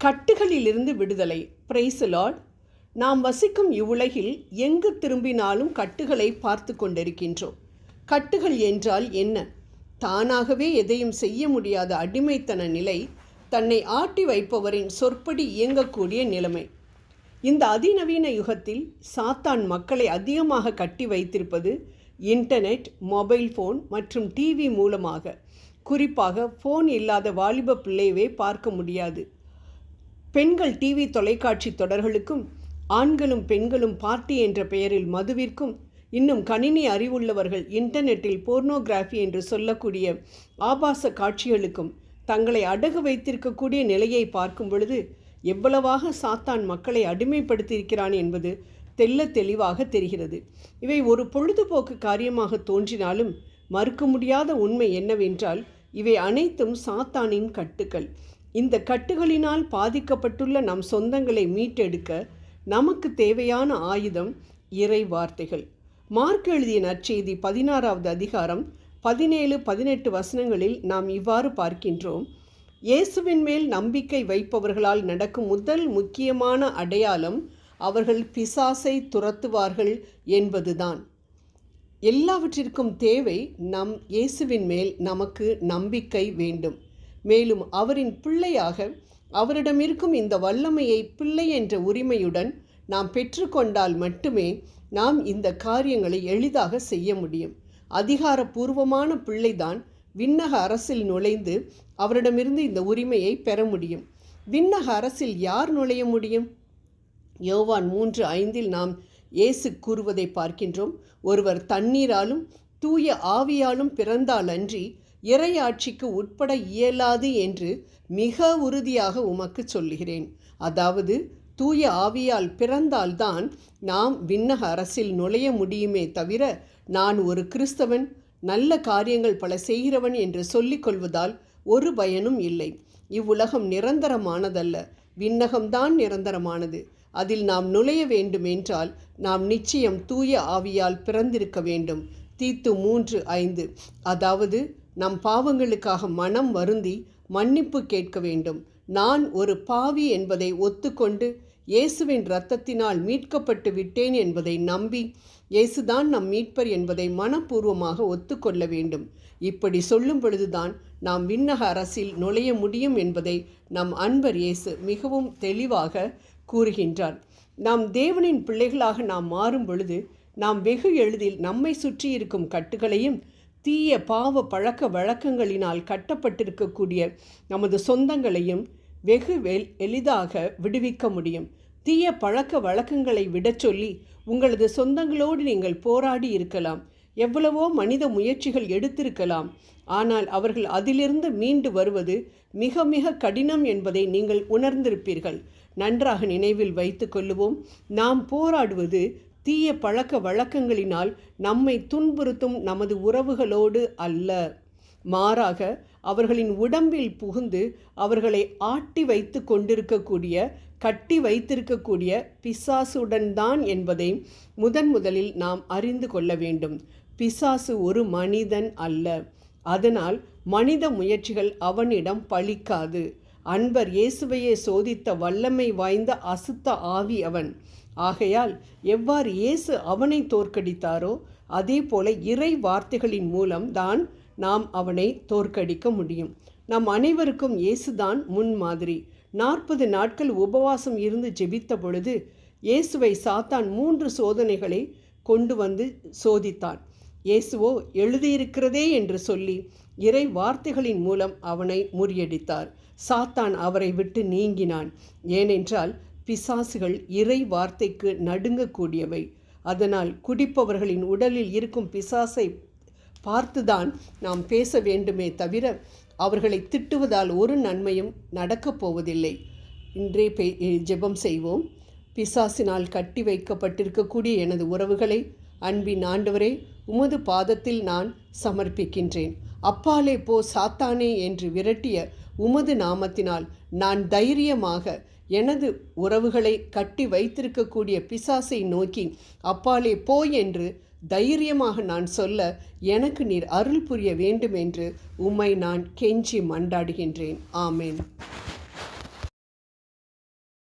கட்டுகளிலிருந்து விடுதலை. பிரைசலாட் நாம் வசிக்கும் இவ்வுலகில் எங்கு திரும்பினாலும் கட்டுகளை பார்த்து கொண்டிருக்கின்றோம். கட்டுகள் என்றால் என்ன? தானாகவே எதையும் செய்ய முடியாத அடிமைத்தன நிலை தன்னை ஆட்டி வைப்பவரின் சொற்படி இயங்கக்கூடிய நிலைமை. இந்த அதிநவீன யுகத்தில் சாத்தான் மக்களை அதிகமாக கட்டி வைத்திருப்பது இன்டர்நெட் மொபைல் ஃபோன் மற்றும் டிவி மூலமாக. குறிப்பாக ஃபோன் இல்லாத வாலிப பிள்ளையவே பார்க்க முடியாது. பெண்கள் டிவி தொலைக்காட்சி தொடர்களுக்கும் ஆண்களும் பெண்களும் பார்ட்டி என்ற பெயரில் மதுவிற்கும் இன்னும் கணினி அறிவுள்ளவர்கள் இன்டர்நெட்டில் போர்னோகிராஃபி என்று சொல்லக்கூடிய ஆபாச காட்சிகளுக்கும் தங்களை அடகு வைத்திருக்கக்கூடிய நிலையை பார்க்கும் பொழுது எவ்வளவாக சாத்தான் மக்களை அடிமைப்படுத்தியிருக்கிறான் என்பது தெல்ல தெளிவாக தெரிகிறது. இவை ஒரு பொழுதுபோக்கு காரியமாக தோன்றினாலும் மறுக்க முடியாத உண்மை என்னவென்றால் இவை அனைத்தும் சாத்தானின் கட்டுக்கள். இந்த கட்டுகளினால் பாதிக்கப்பட்டுள்ள நம் சொந்தங்களை மீட்டெடுக்க நமக்கு தேவையான ஆயுதம் இறை வார்த்தைகள். மார்க் எழுதிய நற்செய்தி பதினாறாவது அதிகாரம் பதினேழு பதினெட்டு வசனங்களில் நாம் இவ்வாறு பார்க்கின்றோம். இயேசுவின் மேல் நம்பிக்கை வைப்பவர்களால் நடக்கும் முதல் முக்கியமான அடையாளம் அவர்கள் பிசாசை துரத்துவார்கள் என்பதுதான். எல்லாவற்றிற்கும் தேவை நம் இயேசுவின் மேல் நமக்கு நம்பிக்கை வேண்டும். மேலும் அவரின் பிள்ளையாக அவரிடம் இருக்கும் இந்த வல்லமையை பிள்ளை என்ற உரிமையுடன் நாம் பெற்றுக்கொண்டால் மட்டுமே நாம் இந்த காரியங்களை எளிதாக செய்ய முடியும். அதிகாரபூர்வமான பிள்ளைதான் விண்ணக அரசில் நுழைந்து அவரிடமிருந்து இந்த உரிமையை பெற முடியும். விண்ணக அரசில் யார் நுழைய முடியும்? யோவான் மூன்று ஐந்தில் நாம் இயேசு கூறுவதை பார்க்கின்றோம். ஒருவர் தண்ணீராலும் தூய ஆவியாலும் பிறந்தாலன்றி இறையாட்சிக்கு உட்பட இயலாது என்று மிக உறுதியாக உமக்கு சொல்லுகிறேன். அதாவது தூய ஆவியால் பிறந்தால்தான் நாம் விண்ணக அரசில் நுழைய முடியுமே தவிர நான் ஒரு கிறிஸ்தவன் நல்ல காரியங்கள் பல செய்கிறவன் என்று சொல்லிக் கொள்வதால் ஒரு பயனும் இல்லை. இவ்வுலகம் நிரந்தரமானதல்ல. விண்ணகம்தான் நிரந்தரமானது. அதில் நாம் நுழைய வேண்டுமென்றால் நாம் நிச்சயம் தூய ஆவியால் பிறந்திருக்க வேண்டும். தீத்து மூன்று ஐந்து. அதாவது நம் பாவங்களுக்காக மனம் வருந்தி மன்னிப்பு கேட்க வேண்டும். நான் ஒரு பாவி என்பதை ஒத்துக்கொண்டு இயேசுவின் இரத்தத்தினால் மீட்கப்பட்டு விட்டேன் என்பதை நம்பி இயேசுதான் நம் மீட்பர் என்பதை மனப்பூர்வமாக ஒத்துக்கொள்ள வேண்டும். இப்படி சொல்லும் பொழுதுதான் நாம் விண்ணக அரசில் நுழைய முடியும் என்பதை நம் அன்பர் இயேசு மிகவும் தெளிவாக கூறுகின்றார். நாம் தேவனின் பிள்ளைகளாக நாம் மாறும் பொழுது நாம் வெகு எளிதில் நம்மை சுற்றி இருக்கும் கட்டுகளையும் தீய பாவ பழக்க வழக்கங்களினால் கட்டப்பட்டிருக்கக்கூடிய நமது சொந்தங்களையும் வெகு வெல் எளிதாக விடுவிக்க முடியும். தீய பழக்க வழக்கங்களை விடச் சொல்லி உங்களது சொந்தங்களோடு நீங்கள் போராடி இருக்கலாம். எவ்வளவோ மனித முயற்சிகள் எடுத்திருக்கலாம். ஆனால் அவர்கள் அதிலிருந்து மீண்டு வருவது மிக மிக கடினம் என்பதை நீங்கள் உணர்ந்திருப்பீர்கள். நன்றாக நினைவில் வைத்து கொள்ளுவோம். நாம் போராடுவது தீய பழக்க வழக்கங்களினால் நம்மை துன்புறுத்தும் நமது உறவுகளோடு அல்ல. மாறாக அவர்களின் உடம்பில் புகுந்து அவர்களை ஆட்டி வைத்து கொண்டிருக்கக்கூடிய கட்டி வைத்திருக்கக்கூடிய பிசாசுடன் தான் என்பதை முதன் முதலில் நாம் அறிந்து கொள்ள வேண்டும். பிசாசு ஒரு மனிதன் அல்ல. அதனால் மனித முயற்சிகள் அவனிடம் பலிக்காது அன்பர் இயேசுவையே சோதித்த வல்லமை வாய்ந்த அசுத்த ஆவி அவன். ஆகையால் எவ்வாறு இயேசு அவனை தோற்கடித்தாரோ அதே போல இறை வார்த்தைகளின் மூலம் தான் நாம் அவனை தோற்கடிக்க முடியும். நம் அனைவருக்கும் இயேசுதான் முன்மாதிரி நாற்பது நாட்கள் உபவாசம் இருந்து ஜெபித்த பொழுது இயேசுவை சாத்தான் மூன்று சோதனைகளை கொண்டு வந்து சோதித்தான். இயேசுவோ எழுதியிருக்கிறதே என்று சொல்லி இறை வார்த்தைகளின் மூலம் அவனை முறியடித்தார். சாத்தான் அவரை விட்டு நீங்கினான். ஏனென்றால் பிசாசுகள் இறை வார்த்தைக்கு நடுங்கக்கூடியவை. அதனால் குடிப்பவர்களின் உடலில் இருக்கும் பிசாசை பார்த்துதான் நாம் பேச வேண்டுமே தவிர அவர்களை திட்டுவதால் ஒரு நன்மையும் நடக்கப் போவதில்லை. இன்றே பே ஜெபம் செய்வோம். பிசாசினால் கட்டி வைக்கப்பட்டிருக்கக்கூடிய எனது உறவுகளை அன்பின் ஆண்டவரே உமது பாதத்தில் நான் சமர்ப்பிக்கின்றேன். அப்பாலே போ சாத்தானே என்று விரட்டிய உமது நாமத்தினால் நான் தைரியமாக எனது உறவுகளை கட்டி வைத்திருக்கக்கூடிய பிசாசை நோக்கி அப்பாலே போ என்று தைரியமாக நான் சொல்ல எனக்கு நீர் அருள் புரிய வேண்டும் என்று உம்மை நான் கெஞ்சி மண்டாடுகின்றேன் ஆமேன்.